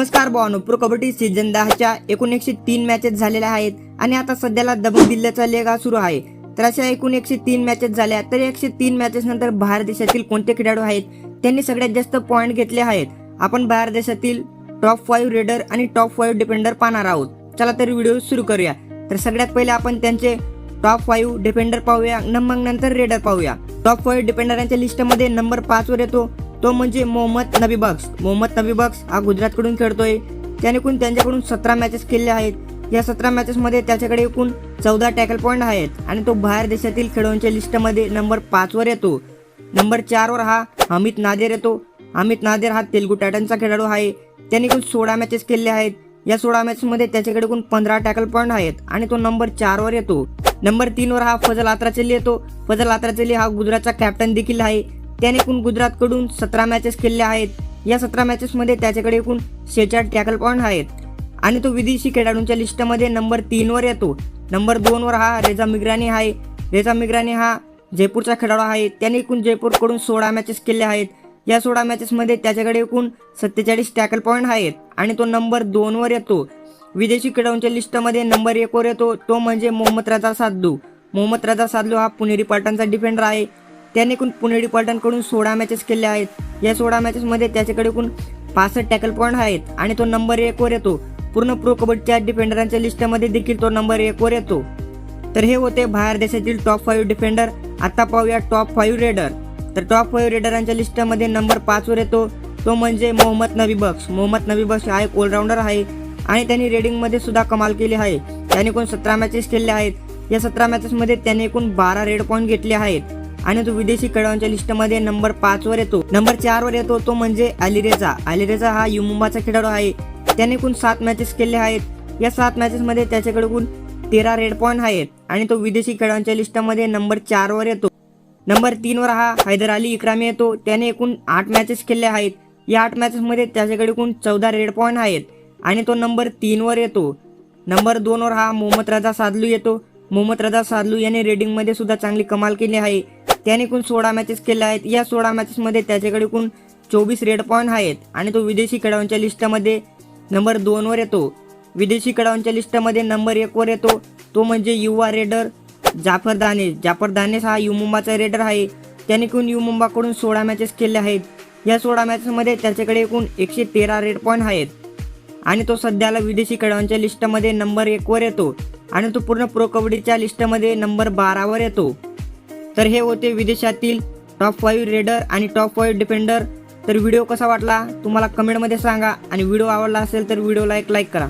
नमस्कार भावानो pro kabaddi season दहाच्या एकूण एकशे तीन मॅचेस झालेल्या आहेत आणि आता सध्याला दबंग दिल्ल्याचा लेगा सुरू आहे. तर अशा एकूण एकशे तीन मॅचेस झाल्या तर एकशे तीन मॅचेस नंतर बाहेर देशातील कोणते खेळाडू आहेत? त्यांनी सगळ्यात जास्त पॉईंट घेतले आहेत. आपण बाहेर देशातील टॉप फाईव्ह रेडर आणि टॉप फाईव्ह डिफेंडर पाहणार आहोत. चला तर व्हिडिओ सुरू करूया. तर सगळ्यात पहिले आपण त्यांचे टॉप फाईव्ह डिफेंडर पाहूया. न मग नंतर रेडर पाहूया. टॉप फाईव्ह डिफेंडरांच्या लिस्टमध्ये नंबर पाचवर येतो. तो म्हणजे मोहम्मद नबी बक्स. मोहम्मद नबी बक्स हा गुजरातकडून खेळतोय. त्याने एकूण त्यांच्याकडून सतरा मॅचेस खेळले आहेत. या सतरा मॅचेसमध्ये त्याच्याकडे एकूण चौदा टॅकल पॉईंट आहेत आणि तो बाहेर देशातील खेळाडूंच्या लिस्टमध्ये नंबर पाचवर येतो. नंबर चारवर हा अमित नादेर येतो. अमित नादेर हा तेलगू टायटनचा खेळाडू आहे. त्याने एकूण सोळा मॅचेस खेळले आहेत. या सोळा मॅचेसमध्ये त्याच्याकडे एकूण पंधरा टॅकल पॉईंट आहेत आणि तो नंबर चारवर येतो. नंबर तीनवर हा फजल आत्राचेली येतो. फजल आत्राचेली हा गुजरातचा कॅप्टन देखील आहे. त्याने एकूण गुजरातकडून सतरा मॅचेस केले आहेत. या सतरा मॅचेसमध्ये त्याच्याकडे एकूण शेचाळीस टॅकल पॉईंट आहेत. आणि तो विदेशी खेळाडूंच्या लिस्टमध्ये नंबर तीनवर येतो. नंबर दोनवर हा रेजा मिग्रानी आहे. रेजा मिग्रानी हा जयपूरचा खेळाडू आहे. त्याने एकूण जयपूरकडून सोळा मॅचेस केले आहेत. या सोळा मॅचेसमध्ये त्याच्याकडे एकूण सत्तेचाळीस टॅकल पॉईंट आहेत. आणि तो नंबर दोनवर येतो. विदेशी खेळाडूंच्या लिस्टमध्ये नंबर एकवर येतो. तो म्हणजे मोहम्मद रजा सादलू मोहम्मद रजा सादलू हा पुणेरी पाटणचा डिफेंडर आहे. त्याने एकूण पुणे डिपार्टमेंटकडून सोळा मॅचेस केले आहेत. या सोळा मॅचेसमध्ये त्याच्याकडे एकूण पासष्ट टॅकल पॉईंट आहेत आणि तो नंबर एक वर येतो. पूर्ण प्रो कबड्डीच्या डिफेंडरांच्या लिस्टमध्ये देखील तो नंबर एकवर येतो. तर हे होते बाहेर देशातील टॉप फाईव्ह डिफेंडर आता पाहूया टॉप फाईव्ह रेडर तर टॉप फाईव्ह रेडरांच्या लिस्टमध्ये नंबर पाचवर येतो. तो म्हणजे मोहम्मद नबी बक्स मोहम्मद नबी बक्स हा एक ऑलराऊंडर आहे आणि त्यांनी रेडिंगमध्ये सुद्धा कमाल केली आहे. त्याने एकूण सतरा मॅचेस खेळल्या आहेत. या सतरा मॅचेसमध्ये त्याने एकूण बारा रेड पॉईंट घेतले आहेत. आणि तो विदेशी खेळाडूंच्या लिस्टमध्ये नंबर पाच वर येतो. नंबर चार वर येतो तो म्हणजे अलिरेजा अलिरेजा हा युमुंबाचा खेळाडू आहे. त्याने एकूण सात मॅचेस केले आहेत. या सात मॅचेसमध्ये त्याच्याकडे एकूण तेरा रेड पॉईंट आहेत. आणि तो विदेशी खेळाडूंच्या लिस्टमध्ये नंबर चार वर येतो. नंबर तीन वर हा हैदर अली इक्रामी येतो. त्याने एकूण आठ मॅचेस खेळले आहेत. या आठ मॅचेसमध्ये त्याच्याकडे एकूण चौदा रेड पॉईंट आहेत. आणि तो नंबर तीन वर येतो. नंबर दोन वर हा मोहम्मद रजा सादलू येतो. मोहम्मद रजा सादलू याने रेडिंगमध्ये सुद्धा चांगली कमाल केली आहे. त्याने एकूण सोळा मॅचेस केल्या आहेत. या सोळा मॅचेसमध्ये त्याच्याकडे एकूण चोवीस रेड पॉईंट आहेत. आणि तो विदेशी खेळाडूंच्या लिस्टमध्ये नंबर दोनवर येतो. विदेशी खेळाडूंच्या लिस्टमध्ये नंबर एकवर येतो. तो म्हणजे युवा raider Zafar Danesh Zafar Danesh हा युमुंबाचा रेडर आहे. त्याने एकूण युमुंबाकडून सोळा मॅचेस केले आहेत. या सोळा मॅचेसमध्ये त्याच्याकडे एकूण एकशे तेरा रेड पॉईंट आहेत. आणि तो सध्याला विदेशी खेळाडूंच्या लिस्टमध्ये नंबर एकवर येतो. आणि तो पूर्ण प्रो कबड्डीच्या लिस्टमध्ये नंबर बारावर येतो. तर हे होते विदेशातील टॉप फाईव्ह रेडर आणि टॉप फाईव्ह डिफेंडर तर व्हिडिओ कसा वाटला? तुम्हाला कमेंटमध्ये सांगा. आणि व्हिडिओ आवडला असेल तर व्हिडिओला एक लाईक करा.